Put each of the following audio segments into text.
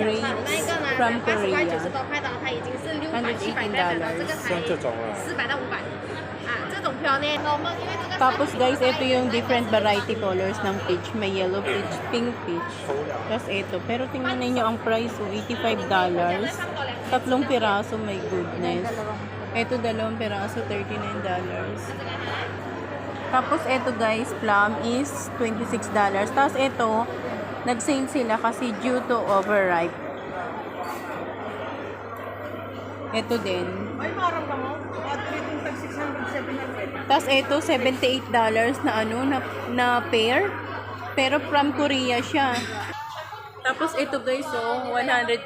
grapes from Korea. 180 dollars. Tapos guys, ito yung different variety colors ng peach. May yellow peach, pink peach. Tapos ito. Pero tingnan ninyo ang price, oh, $85. Tatlong piraso, my goodness. Ito dalawang piraso, $39. Tapos ito guys, plum is $26. Tapos ito, nag-sale sila kasi due to overripe. Ito din. Ay, marang ka mo. At itong tag 600, 700. Tapos ito, $78 na ano, na, na pair. Pero from Korea siya. Tapos ito guys, oh, $148.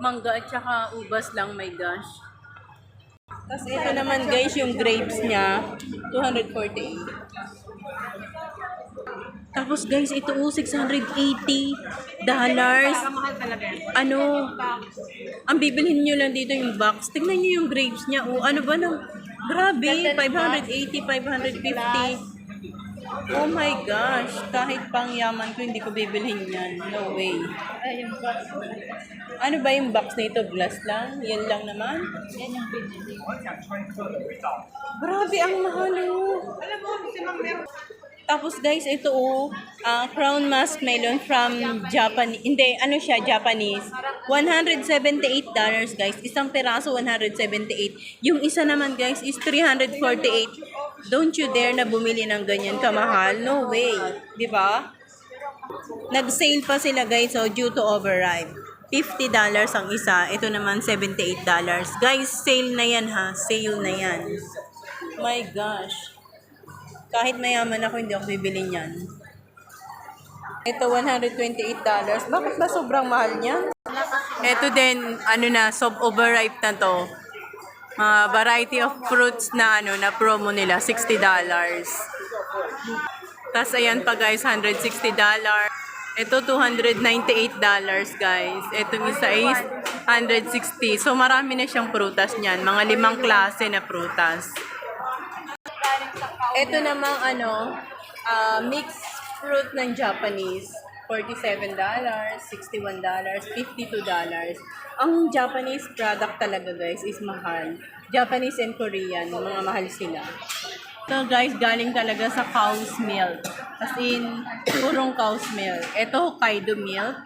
Mangga at saka ubas lang, my gosh. Tapos ito naman guys, yung grapes niya, 248. Tapos guys, ito oh, 680 dollars. Ano, ang bibilhin nyo lang dito yung box. Tingnan nyo yung grapes niya. Oh, ano ba nang, grabe, 580, 550. Oh my gosh, kahit pang yaman ko, hindi ko bibilhin yan. No way. Ano ba yung box nito? Glass lang? Yan lang naman? Yan yung binili. Grabe, ang mahal oh. Alam mo, si Ma'am meron. Tapos guys, ito oh, ah, crown mask melon from Japan. Hindi, ano siya, Japanese. $178 guys. Isang peraso, 178. Yung isa naman guys is 348. Don't you dare na bumili ng ganyan kamahal. No way. Di ba? Nag-sale pa sila guys, so due to overripe. $50 ang isa. Ito naman $78. Guys, sale na yan ha. Sale na yan. My gosh. Kahit mayaman ako, hindi ako bibili niyan. Ito, $128. Bakit ba sobrang mahal niyan? Ito din, ano na, sob overripe na to. Mga variety of fruits na ano na promo nila, $60. Tapos ayan pa guys, $160. Ito, $298 guys. Itong isa is $160. So marami na siyang prutas niyan. Mga limang klase na prutas. Ito namang ano, ah, mixed fruit ng Japanese. $47, $61, $52. Ang Japanese product talaga guys is mahal. Japanese and Korean, mga mahal sila. Ito guys, galing talaga sa cow's milk. As in, purong cow's milk. Ito, Hokkaido milk.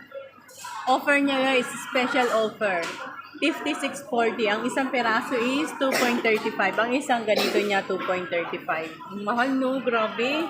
Offer niya guys, special offer. 56.40. Ang isang peraso is 2.35. Ang isang ganito niya 2.35. Mahal no, grabe.